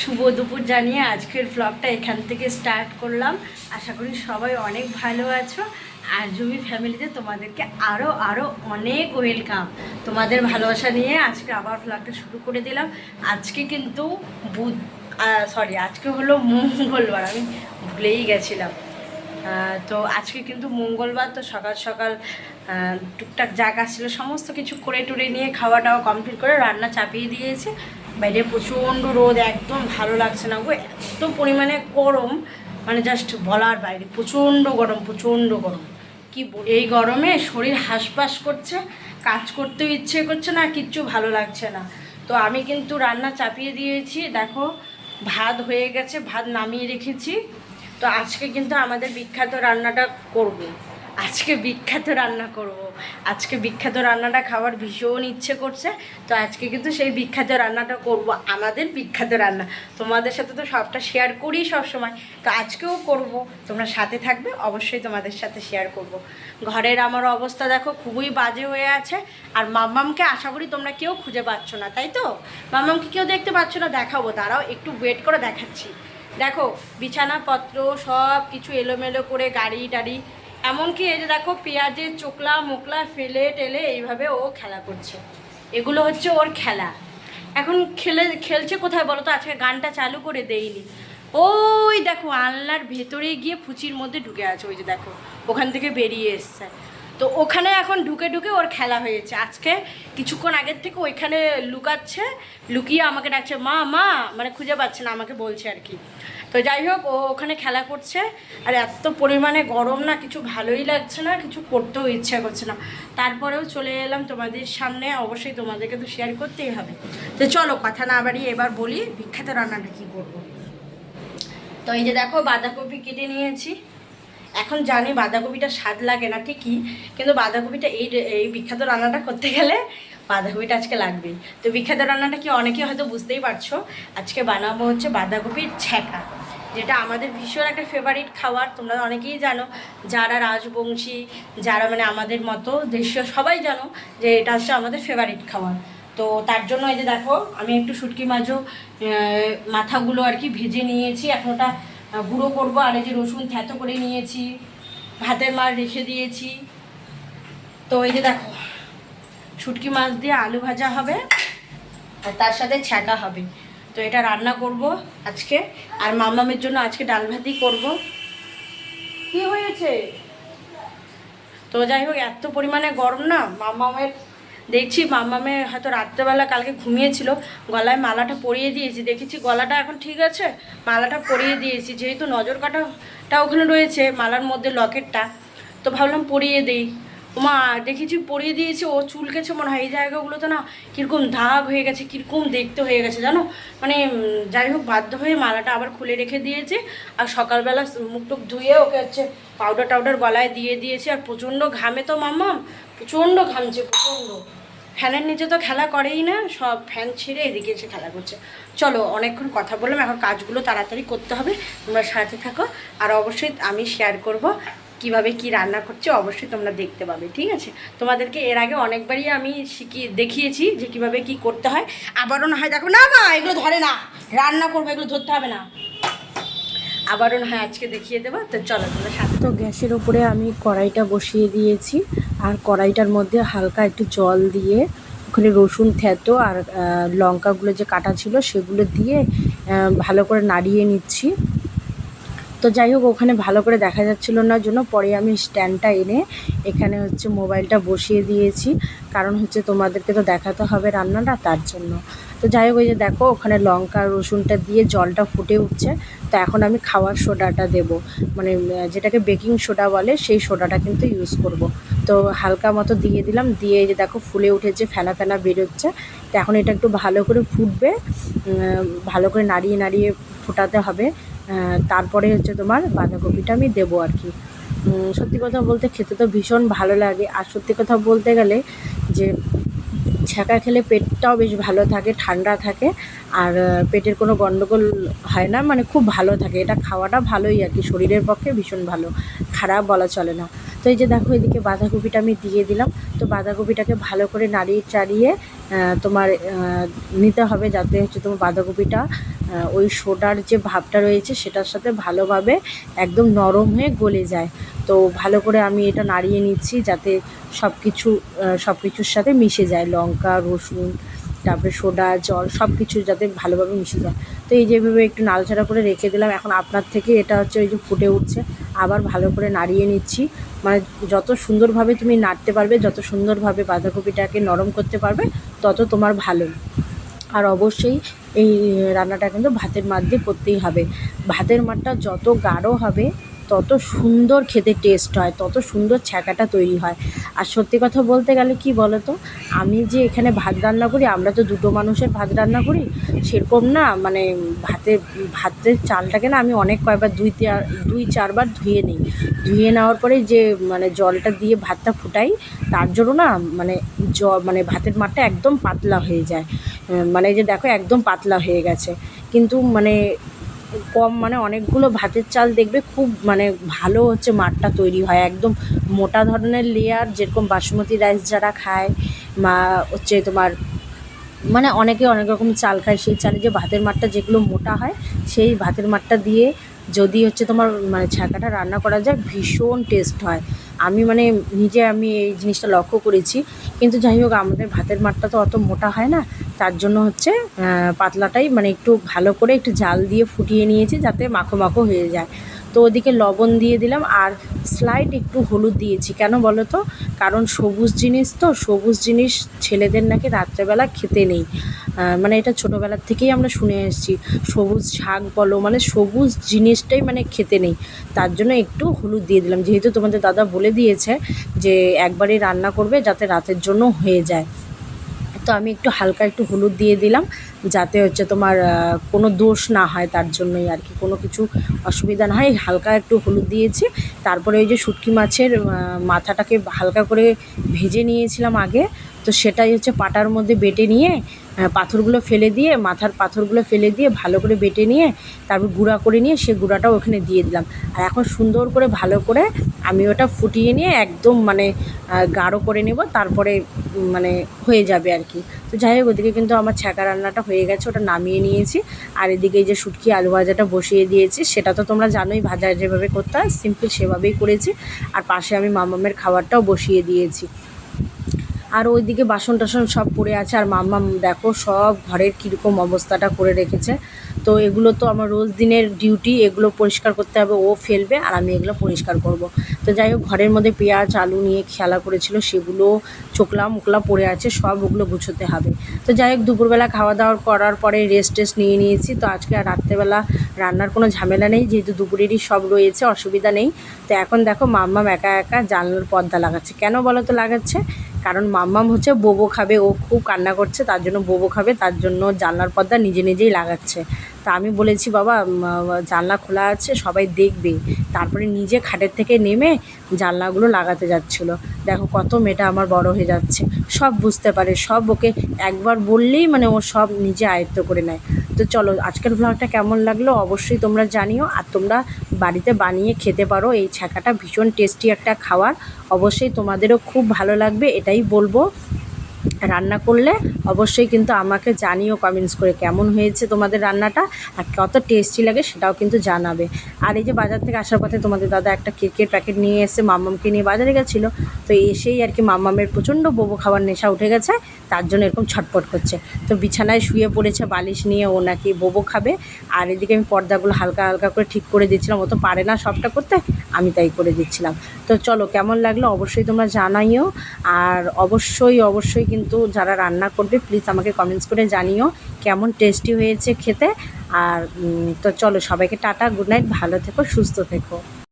শুভ দুপুর জানিয়ে আজকের ব্লগটা এখান থেকে স্টার্ট করলাম। আশা করি সবাই অনেক ভালো আছো। আর জমি ফ্যামিলিতে তোমাদেরকে আরও আরও অনেক ওয়েলকাম তোমাদের ভালোবাসা নিয়ে আজকে আবার ব্লগটা শুরু করে দিলাম। আজকে কিন্তু বুধ সরি আজকে হলো মঙ্গলবার, আমি ভুলেই গেছিলাম। তো আজকে কিন্তু মঙ্গলবার, তো সকাল সকাল টুকটাক যা কাজ ছিল, সমস্ত কিছু করে টুরে নিয়ে খাওয়া টাওয়া কমপ্লিট করে রান্না চাপিয়ে দিয়েছে। বাইরে প্রচণ্ড রোদ, একদম ভালো লাগছে না গো। এত পরিমাণে গরম মানে জাস্ট বলার বাইরে, প্রচণ্ড গরম প্রচণ্ড গরম। কি এই গরমে শরীর হাঁসফাঁস করছে, কাজ করতেও ইচ্ছে করছে না, কিচ্ছু ভালো লাগছে না। তো আমি কিন্তু রান্না চাপিয়ে দিয়েছি, দেখো, ভাত হয়ে গেছে, ভাত নামিয়ে রেখেছি। তো আজকে কিন্তু আমাদের বিখ্যাত রান্নাটা করব। আজকে বিখ্যাত রান্না করব। আজকে বিখ্যাত রান্নাটা খাওয়ার ভীষণ ইচ্ছে করছে, তো আজকে কিন্তু সেই বিখ্যাত রান্নাটা করব, আমাদের বিখ্যাত রান্না। তোমাদের সাথে তো সবটা শেয়ার করি সবসময়, তো আজকেও করব। তোমরা সাথে থাকবে, অবশ্যই তোমাদের সাথে শেয়ার করব। ঘরের আমার অবস্থা দেখো খুবই বাজে হয়ে আছে, আর মাম্মামকে আশা করি তোমরা কেউ খুঁজে পাচ্ছ না, তাই তো? মাম্মামকে কেউ দেখতে পাচ্ছ না, দেখাবো তারাও একটু ওয়েট করে দেখাচ্ছি। দেখো, বিছানাপত্র সব কিছু এলোমেলো করে গাড়ি টাড়ি এমনকি এই যে দেখো পেঁয়াজের চোকলা, মোকলা, ফেলে টেলে এইভাবে ও খেলা করছে। এগুলো হচ্ছে ওর খেলা। এখন খেলে, খেলছে কোথায় বলো তো? আজকে গানটা চালু করে দেইনি। ওই দেখো আলনার ভেতরে গিয়ে ফুচির মধ্যে ঢুকে আছে, ওই যে দেখো। ওখান থেকে বেরিয়ে এসছে। তো ওখানে এখন ঢুকে ঢুকে ওর খেলা হয়েছে। আজকে কিছুক্ষণ আগের থেকে ওইখানে লুকাচ্ছে, লুকিয়ে আমাকে ডাকছে, মা মা! মানে খুঁজে পাচ্ছে না, আমাকে বলছে আর কি। তো যাই হোক, ও ওখানে খেলা করছে, আর এত পরিমাণে গরম না, কিছু ভালোই লাগছে না, কিছু করতেও ইচ্ছা করছে না। তারপরেও চলে এলাম তোমাদের সামনে, অবশ্যই তোমাদেরকে তো শেয়ার করতেই হবে। তো চলো, কথা না বাড়িয়ে এবার বলি, বিখ্যাত রান্নাটা কী করব? তো এই যে দেখো, বাঁধাকপি কেটে নিয়েছি। এখন জানি বাঁধাকপিটা স্বাদ লাগে না ঠিকই, কিন্তু বাঁধাকপিটা এই এই বিখ্যাত রান্নাটা করতে গেলে বাঁধাকপিটা আজকে লাগবে তো বিখ্যাত রান্নাটা কি অনেকেই হয়তো বুঝতেই পারছ, আজকে বানাবো হচ্ছে বাঁধাকপির ছ্যাঁকা, যেটা আমাদের ভীষণ একটা ফেভারিট খাবার, তোমরা অনেকেই জানো, যারা রাজবংশী, যারা মানে আমাদের মতো দেশীয় সবাই জানো যে এটা হচ্ছে আমাদের ফেভারিট খাবার। তো তার জন্য এই যে দেখো, আমি একটু শুটকি মাছও মাথাগুলো আর কি ভেজে নিয়েছি, এখন ওটা গুঁড়ো করব, আর এই যে রসুন থ্যাতো করে নিয়েছি, ভাতের মার রেখে দিয়েছি। তো এই যে দেখো, শুটকি মাছ দিয়ে আলু ভাজা হবে, আর তার সাথে ছ্যাঁকা হবে। তো এটা রান্না করব আজকে, আর মামামের জন্য আজকে ডাল ভাতই করব। কি হয়েছে? তো যাই হোক, এত পরিমাণে গরম না, মামামের দেখছি মামামে হয়তো রাত্রেবেলা কালকে ঘুমিয়েছিল, গলায় মালাটা পরিয়ে দিয়েছি। দেখেছি গলাটা এখন ঠিক আছে, মালাটা পরিয়ে দিয়েছি। যেহেতু নজর কাটাটা ওখানে রয়েছে মালার মধ্যে লকেটটা, তো ভাবলাম পরিয়ে দিই। মা দেখেছি পরিয়ে দিয়েছে, ও চুলকেছে মনে হয়, এই জায়গাগুলোতে না কীরকম দাগ হয়ে গেছে, কীরকম দেখতে হয়ে গেছে, জানো? মানে যাই হোক, বাধ্য হয়ে মালাটা আবার খুলে রেখে দিয়েছে, আর সকালবেলা মুখ টুক ধুয়ে ওকে হচ্ছে পাউডার টাউডার গলায় দিয়ে দিয়েছে, আর প্রচণ্ড ঘামে তো মাম্মাম, প্রচণ্ড ঘামছে, প্রচণ্ড। ফ্যানের নিচে তো খেলা করেই না, সব ফ্যান ছেড়ে এদিকে এসে খেলা করছে। চলো, অনেকক্ষণ কথা বললাম, এখন কাজগুলো তাড়াতাড়ি করতে হবে, তোমরা সাথে থাকো, আর অবশ্যই আমি শেয়ার করব কীভাবে কি রান্না করছে অবশ্যই তোমরা দেখতে পাবে, ঠিক আছে? তোমাদেরকে এর আগে অনেকবারই আমি শিখিয়ে দেখিয়েছি যে কীভাবে কি করতে হয়। আবারও না হয় দেখো, না মা, এগুলো ধরে না। রান্না করব, এগুলো ধরতে হবে না। আবারও না হয় আজকে দেখিয়ে দেবো, তো চলো তোমরা সাথে তো গ্যাসের উপরে আমি কড়াইটা বসিয়ে দিয়েছি, আর কড়াইটার মধ্যে হালকা একটু জল দিয়ে, ওখানে রসুন থ্যাতো আর লঙ্কাগুলো যে কাটা ছিল সেগুলো দিয়ে ভালো করে নাড়িয়ে নিচ্ছি। তো যাই হোক, ওখানে ভালো করে দেখা যাচ্ছিল না জন্য পরে আমি স্ট্যান্ডটা এনে এখানে হচ্ছে মোবাইলটা বসিয়ে দিয়েছি। কারণ হচ্ছে তোমাদেরকে তো দেখাতে হবে রান্নাটা, তার জন্য। তো যাই হোক, ওই যে দেখো, ওখানে লঙ্কা, রসুনটা দিয়ে জলটা ফুটে উঠছে। তো এখন আমি খাওয়ার সোডাটা দেব। মানে যেটাকে বেকিং সোডা বলে, সেই সোডাটা কিন্তু ইউজ করব। তো হালকা মতো দিয়ে দিলাম। দিয়ে যে দেখো, ফুলে উঠেছে, ফেনা ফেনা বেরোচ্ছে। তো এখন এটা একটু ভালো করে ফুটবে। ভালো করে নাড়িয়ে নাড়িয়ে ফোটাতে হবে। তারপরে হচ্ছে তোমার বাঁধাকপিটা আমি দেবো আর কি। সত্যি কথা বলতে খেতে তো ভীষণ ভালো লাগে। আর সত্যি কথা বলতে গেলে যে ছ্যাঁকা খেলে পেটটাও বেশ ভালো থাকে, ঠান্ডা থাকে। আর পেটের কোনো গণ্ডগোল হয় না মানে খুব ভালো থাকে। এটা খাওয়াটা ভালোই আর কি, শরীরের পক্ষে ভীষণ ভালো। খারাপ বলা চলে না। তো এই যে দেখো, এদিকে বাঁধাকপিটা আমি দিয়ে দিলাম। তো বাঁধাকপিটাকে ভালো করে নাড়িয়ে চাড়িয়ে তোমার নিতে হবে যাতে হচ্ছে তোমার বাঁধাকপিটা ওই সোডার যে ভাবটা রয়েছে সেটার সাথে ভালোভাবে একদম নরম হয়ে গলে যায়। তো ভালো করে আমি এটা নাড়িয়ে নিচ্ছি যাতে সব কিছু সব কিছুর সাথে মিশে যায়। লঙ্কা, রসুন তারপরে সোডা, জল সব কিছু যাতে ভালোভাবে মিশে যায়। তো এই যেভাবে একটু নাড়াচাড়া করে রেখে দিলাম, এখন আপনার থেকে এটা হচ্ছে ওই যে ফুটে উঠছে, আবার ভালো করে নাড়িয়ে নিচ্ছি। মানে যত সুন্দরভাবে তুমি নাড়তে পারবে, যত সুন্দরভাবে বাঁধাকপিটাকে নরম করতে পারবে, তত তোমার ভালো। আর অবশ্যই এই রান্নাটা কিন্তু ভাতের মার দিয়ে করতেই হবে। ভাতের মাঠটা যত গাঢ় হবে তত সুন্দর খেতে টেস্ট হয়, তত সুন্দর ছ্যাঁকাটা তৈরি হয়। আর সত্যি কথা বলতে গেলে কি বলো তো আমি যে এখানে ভাত রান্না করি, আমরা তো দুটো মানুষের ভাত রান্না করি, সেরকম না মানে ভাতে, ভাতের চালটাকে না আমি অনেক কয়েকবার দুই দুই চারবার ধুয়ে নিই। ধুয়ে নেওয়ার পরে যে মানে জলটা দিয়ে ভাতটা ফুটাই, তার জন্য না মানে জ মানে ভাতের মাঠটা একদম পাতলা হয়ে যায়। মানে যে দেখো একদম পাতলা হয়ে গেছে। কিন্তু মানে কম মানে অনেকগুলো ভাতের চাল দেখবে খুব মানে ভালো হচ্ছে মাঠটা তৈরি হয়। একদম মোটা ধরনের লেয়ার যেরকম বাসমতি রাইস যারা খায় বা হচ্ছে তোমার মানে অনেকে অনেক রকম চাল খায়, সেই চালে যে ভাতের মাঠটা যেগুলো মোটা হয়, সেই ভাতের মাঠটা দিয়ে যদি হচ্ছে তোমার মানে ছাঁকাটা রান্না করা যায়, ভীষণ টেস্ট হয়। আমি মানে নিজে আমি এই জিনিসটা লক্ষ্য করেছি। কিন্তু যাই হোক, আমাদের ভাতের মাঠটা তো অত মোটা হয় না। তার জন্য হচ্ছে পাতলাটাই মানে একটু ভালো করে একটু জাল দিয়ে ফুটিয়ে নিয়েছি যাতে মাখো মাখো হয়ে যায়। তো ওদিকে লবণ দিয়ে দিলাম আর স্লাইড একটু হলুদ দিয়েছি। কেন বলো তো? কারণ সবুজ জিনিস তো, সবুজ জিনিস ছেলেদের নাকি রাত্রেবেলা খেতে নেই। মানে এটা ছোটোবেলার থেকেই আমরা শুনে এসেছি। সবুজ শাক বলো মানে সবুজ জিনিসটাই মানে খেতে নেই। তার জন্য একটু হলুদ দিয়ে দিলাম। যেহেতু তোমাদের দাদা বলে দিয়েছে যে একবারই রান্না করবে যাতে রাতের জন্য হয়ে যায়। তো আমি একটু হালকা একটু হলুদ দিয়ে দিলাম, যাতে হচ্ছে তোমার কোনো দোষ না হয় তার জন্যই আর কি, কোনো কিছু অসুবিধা না হয়। হালকা একটু হলুদ দিয়েছি, তারপরে ওই যে শুটকি মাছের মাথাটাকে হালকা করে ভেজে নিয়েছিলাম আগে। তো সেটাই হচ্ছে পাটার মধ্যে বেটে নিয়ে পাথরগুলো ফেলে দিয়ে, মাথার পাথরগুলো ফেলে দিয়ে ভালো করে বেটে নিয়ে, তারপর গুঁড়া করে নিয়ে সে গুঁড়াটাও ওখানে দিয়ে দিলাম। আর এখন সুন্দর করে ভালো করে আমি ওটা ফুটিয়ে নিয়ে একদম মানে গাঢ় করে নেব, তারপরে মানে হয়ে যাবে আর কি। তো যাই হোক, ওদিকে কিন্তু আমার ছ্যাঁকা রান্নাটা হয়ে গেছে, ওটা নামিয়ে নিয়েছি। আর এদিকে এই যে শুটকি আলু ভাজাটা বসিয়ে দিয়েছি, সেটা তো তোমরা জানোই, ভাজা যেভাবে করতে হয়, সিম্পল সেভাবেই করেছি। আর পাশে আমি মামামের খাবারটাও বসিয়ে দিয়েছি। আর ওইদিকে বাসন টাসন সব পড়ে আছে আর মাম্মা, দেখো সব ঘরের কীরকম অবস্থাটা করে রেখেছে। তো এগুলো তো আমার রোজ দিনের ডিউটি এগুলো পরিষ্কার করতে হবে, ও ফেলবে আর আমি এগুলো পরিষ্কার করব। তো যাই হোক, ঘরের মধ্যে পেঁয়াজ, আলু নিয়ে খেলা করেছিল, সেগুলো চোকলা মুকলা পড়ে আছে, সব ওগুলো গুছোতে হবে। তো যাই হোক, দুপুরবেলা খাওয়া দাওয়া করার পরে রেস্ট টেস্ট নিয়ে নিয়েছি। তো আজকে আর রাত্রেবেলা রান্নার কোনো ঝামেলা নেই, যেহেতু দুপুরেরই সব রয়েছে, অসুবিধা নেই। তো এখন দেখো, মাম্মাম একা একা জানলার পর্দা লাগাচ্ছে। কেন বলো তো লাগাচ্ছে? কারণ মাম্মাম হচ্ছে বোবো খাবে, ও খুব কান্না করছে, তার জন্য বোবো খাবে, তার জন্য জানলার পর্দা নিজে নিজেই লাগাচ্ছে। তা আমি বলেছি, বাবা জানলা খোলা আছে, সবাই দেখবে। তারপরে নিজে খাটের থেকে নেমে জানলাগুলো লাগাতে যাচ্ছিল। দেখো কত মেয়েটা আমার বড় হয়ে যাচ্ছে। সব বুঝতে পারে, সব ওকে একবার বললেই মানে ও সব নিজে আয়ত্ত করে নেয়। তো চলো, আজকের ভ্লগটা কেমন লাগল অবশ্যই তোমরা জানিও। আর তোমরা বাড়িতে বানিয়ে খেতে পারো, এই ছ্যাঁকাটা ভীষণ টেস্টি একটা খাওয়ার অবশ্যই তোমাদেরও খুব ভালো লাগবে, এটাই বলব। রান্না করলে অবশ্যই কিন্তু আমাকে জানিও কমেন্টস করে কেমন হয়েছে তোমাদের রান্নাটা আর কত টেস্টি লাগে সেটাও কিন্তু জানাবে। আর এই যে বাজার থেকে আসার পথে তোমাদের দাদা একটা কেকের প্যাকেট নিয়ে এসে মাম্মামকে নিয়ে বাজারে গেছিল। তো এসেই আর কি মাম্মামের প্রচণ্ড বোবো খাবার নেশা উঠে গেছে, তার জন্য এরকম ছটপট করছে। তো বিছানায় শুয়ে পড়েছে বালিশ নিয়ে, ও নাকি বোবো খাবে। আর এদিকে আমি পর্দাগুলো হালকা হালকা করে ঠিক করে দিচ্ছিলাম ও তো পারে না সবটা করতে, আমি তাই করে দিচ্ছিলাম। তো চলো কেমন লাগল অবশ্যই তোমরা জানাইও। আর অবশ্যই অবশ্যই কিন্তু যারা রান্না করবে প্লিজ আমাকে কমেন্টস করে জানিও কেমন টেস্টি হয়েছে খেতে। আর তো চলো সবাইকে টাটা গুড নাইট ভালো থেকো, সুস্থ থেকো।